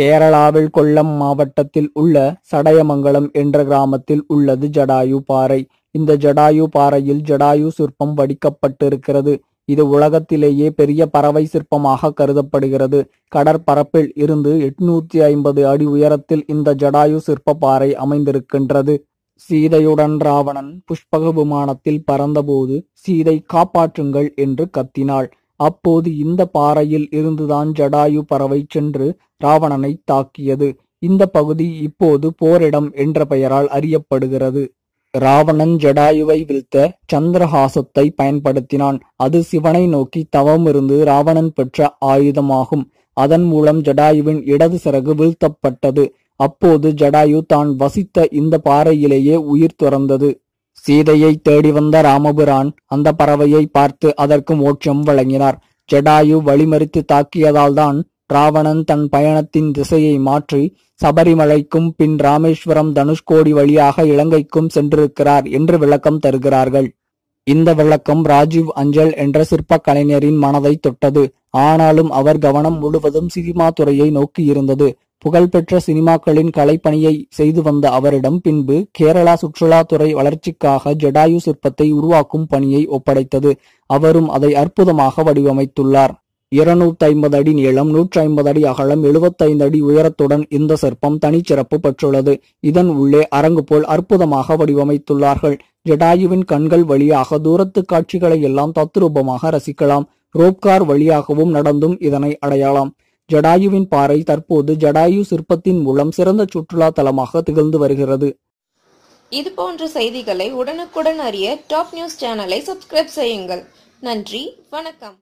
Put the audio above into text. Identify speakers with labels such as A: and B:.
A: கேரளாவில் கொல்லம் மாவட்டத்தில் உள்ள சடயமங்கலம் என்ற கிராமத்தில் உள்ளது ஜடாயு பாறை. இந்த ஜடாயு பாறையில் ஜடாயு சிற்பம் வடிக்கப்பட்டிருக்கிறது. இது உலகத்திலேயே பெரிய பறவை சிற்பமாக கருதப்படுகிறது. கடற்பரப்பில் இருந்து எட்நூத்தி ஐம்பது அடி உயரத்தில் இந்த ஜடாயு சிற்ப பாறை அமைந்திருக்கின்றது. சீதையுடன் ராவணன் புஷ்பக விமானத்தில் பறந்தபோது சீதை காப்பாற்றுங்கள் என்று கத்தினாள். அப்போது இந்த பாறையில் இருந்துதான் ஜடாயு பறவை சென்று ராவணனை தாக்கியது. இந்த பகுதி இப்போது போரிடம் என்ற பெயரால் அறியப்படுகிறது. ராவணன் ஜடாயுவை வீழ்த்த சந்திரஹாசத்தை பயன்படுத்தினான். அது சிவனை நோக்கி தவமிருந்து ராவணன் பெற்ற ஆயுதமாகும். அதன் மூலம் ஜடாயுவின் இடது சிறகு வீழ்த்தப்பட்டது. அப்போது ஜடாயு தான் வசித்த இந்த பாறையிலேயே உயிர் துறந்தது. சீதையை தேடி வந்த ராமபுரான் அந்த பறவையை பார்த்து அதற்கு மோட்சம் வழங்கினார். ஜடாயு வழிமறித்து தாக்கியதால் தான் ராவணன் தன் பயணத்தின் திசையை மாற்றி சபரிமலைக்கும் பின் ராமேஸ்வரம் தனுஷ்கோடி வழியாக இலங்கைக்கும் சென்றிருக்கிறார் என்று விளக்கம் தருகிறார்கள். இந்த விளக்கம் ராஜீவ் அஞ்சல் என்ற சிற்ப கலைஞரின் மனதை தொட்டது. ஆனாலும் அவர் கவனம் முழுவதும் சினிமா துறையை நோக்கி இருந்தது. புகழ்பெற்ற சினிமாக்களின் கலைப்பணியை செய்து வந்த அவரிடம் பின்பு கேரளா சுற்றுலாத்துறை வளர்ச்சிக்காக ஜடாயு சிற்பத்தை உருவாக்கும் பணியை ஒப்படைத்தது. அவரும் அதை அற்புதமாக வடிவமைத்துள்ளார். இருநூத்தி ஐம்பது அடி நீளம் நூற்றி ஐம்பது அடி அகலம் எழுபத்தைந்து அடி உயரத்துடன் இந்த சிற்பம் தனிச்சிறப்பு பெற்றுள்ளது. இதன் உள்ளே அரங்கு போல் அற்புதமாக வடிவமைத்துள்ளார்கள். ஜடாயுவின் கண்கள் வழியாக தூரத்து காட்சிகளை எல்லாம் தத்ரூபமாக ரசிக்கலாம். ரோப்கார் வழியாகவும் நடந்தும் இதனை அடையலாம் ஜடாயுவின் பாறை தற்போது ஜடாயு சிற்பத்தின் மூலம் சிறந்த சுற்றுலா தலமாக திகழ்ந்து வருகிறது.
B: இது போன்ற செய்திகளை உடனுக்குடன் அறிய டாப் நியூஸ் சேனலை சப்ஸ்கிரைப் செய்யுங்கள். நன்றி வணக்கம்.